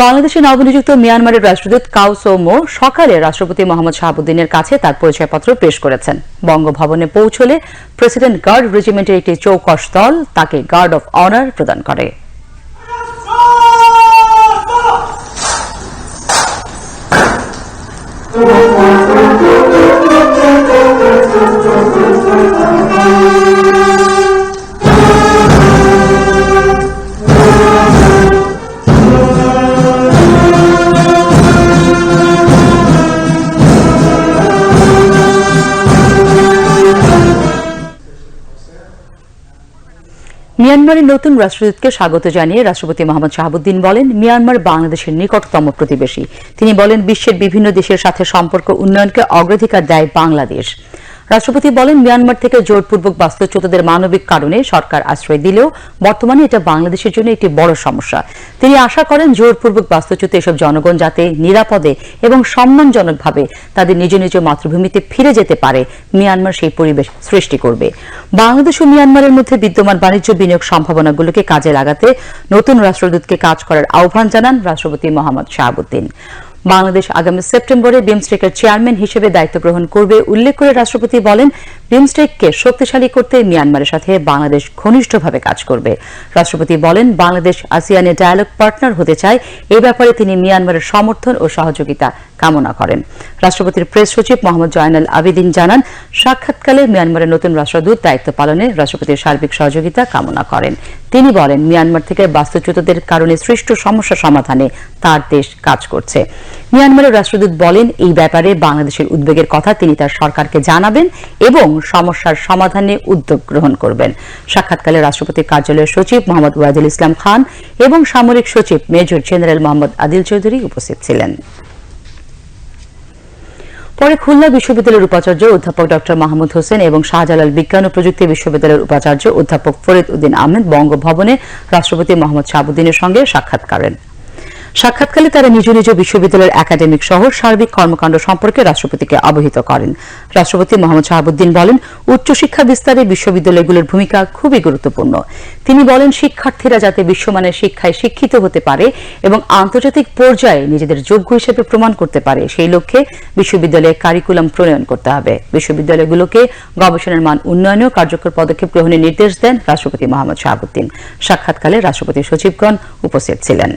বাংলাদেশে নবনিযুক্ত মিয়ানমারের রাষ্ট্রদূত কাউ সৌমো সকালে রাষ্ট্রপতি মোহাম্মদ শাহাবুদ্দিনের কাছে তার পরিচয়পত্র পেশ করেছেন। বঙ্গভবনে পৌঁছলে প্রেসিডেন্ট গার্ড রেজিমেন্টের একটি চৌকশ দল তাকে গার্ড অফ অনার প্রদান করে। মিয়ানমারের নতুন রাষ্ট্রদূতকে স্বাগত জানিয়ে রাষ্ট্রপতি মোহাম্মদ শাহাবুদ্দিন বলেন, মিয়ানমার বাংলাদেশের নিকটতম প্রতিবেশী। তিনি বলেন, বিশ্বের বিভিন্ন দেশের সাথে সম্পর্ক উন্নয়নকে অগ্রাধিকার দেয় বাংলাদেশ। রাষ্ট্রপতি বলেন, মিয়ানমার থেকে জোরপূর্বক বাস্তুচ্যুতদের মানবিক কারণে সরকার আশ্রয় দিলেও বর্তমানে এটা বাংলাদেশের জন্য একটি বড় সমস্যা। তিনি আশা করেন, জোরপূর্বক বাস্তুচ্যুত এসব জনগণ যাতে নিরাপদে এবং সম্মানজনকভাবে তাদের নিজ নিজ মাতৃভূমিতে ফিরে যেতে পারে, মিয়ানমার সেই পরিবেশ সৃষ্টি করবে। বাংলাদেশ ও মিয়ানমারের মধ্যে বিদ্যমান বাণিজ্য বিনিয়োগ সম্ভাবনাগুলোকে কাজে লাগাতে নতুন রাষ্ট্রদূতকে কাজ করার আহ্বান জানান রাষ্ট্রপতি মোহাম্মদ শাহাবুদ্দিন। বাংলাদেশ আগামী সেপ্টেম্বরে বিমস্টেকের চেয়ারম্যান হিসেবে দায়িত্ব গ্রহণ করবে উল্লেখ করে রাষ্ট্রপতি বলেন, বিমস্টেককে শক্তিশালী করতে মিয়ানমারের সাথে বাংলাদেশ ঘনিষ্ঠভাবে কাজ করবে। রাষ্ট্রপতি বলেন বাংলাদেশ আসিয়ানে ডায়ালগ পার্টনার হতে চায়। এ ব্যাপারে তিনি মিয়ানমারের সমর্থন ও সহযোগিতা কামনা করেন। রাষ্ট্রপতির প্রেস সচিব মোহাম্মদ জয়নাল আবেদিন জানান, সাক্ষাৎকালে মিয়ানমারের নতুন রাষ্ট্রদূত দায়িত্ব পালনে রাষ্ট্রপতির সার্বিক সহযোগিতা কামনা করেন। তিনি বলেন, মিয়ানমার থেকে বাস্তুচ্যুতদের কারণে সৃষ্ট সমস্যা সমাধানে তার দেশ কাজ করছে। মিয়ানমারের রাষ্ট্রদূত বলেন, এই ব্যাপারে বাংলাদেশের উদ্বেগের কথা তিনি তার সরকারকে জানাবেন এবং সমস্যার সমাধানে উদ্যোগ গ্রহণ করবেন। সাক্ষাৎকালে রাষ্ট্রপতির কার্যালয়ের সচিব মোহাম্মদ ওয়াজুল ইসলাম খান এবং সামরিক সচিব মেজর জেনারেল মোহাম্মদ আদিল চৌধুরী উপস্থিত ছিলেন। পরে খুলনা বিশ্ববিদ্যালয়ের উপাচার্য অধ্যাপক ডক্টর মাহমুদ হোসেন এবং শাহজালাল বিজ্ঞান ও প্রযুক্তি বিশ্ববিদ্যালয়ের উপাচার্য অধ্যাপক ফরিদ উদ্দিন আহমেদ বঙ্গভবনে রাষ্ট্রপতি মোহাম্মদ শাহাবুদ্দিনের সঙ্গে সাক্ষাৎ করেন। সাক্ষাৎকালে তারা নিজ নিজ বিশ্ববিদ্যালয়ের একাডেমিক সহ সার্বিক কর্মকাণ্ড সম্পর্কে রাষ্ট্রপতিকে অবহিত করেন। রাষ্ট্রপতি মোহাম্মদ শাহাবুদ্দিন বলেন, উচ্চশিক্ষা বিস্তারে বিশ্ববিদ্যালয়গুলোর ভূমিকা খুবই গুরুত্বপূর্ণ। তিনি বলেন, শিক্ষার্থীরা যাতে বিশ্বমানের শিক্ষায় শিক্ষিত হতে পারে এবং আন্তর্জাতিক পর্যায়ে নিজেদের যোগ্য হিসেবে প্রমাণ করতে পারে, সেই লক্ষ্যে বিশ্ববিদ্যালয়ে কারিকুলাম প্রণয়ন করতে হবে। বিশ্ববিদ্যালয়গুলোকে গবেষণার মান উন্নয়নেও কার্যকর পদক্ষেপ গ্রহণের নির্দেশ দেন রাষ্ট্রপতি মোহাম্মদ শাহাবুদ্দিন। সাক্ষাৎকালে রাষ্ট্রপতি সচিবগণ উপস্থিত ছিলেন।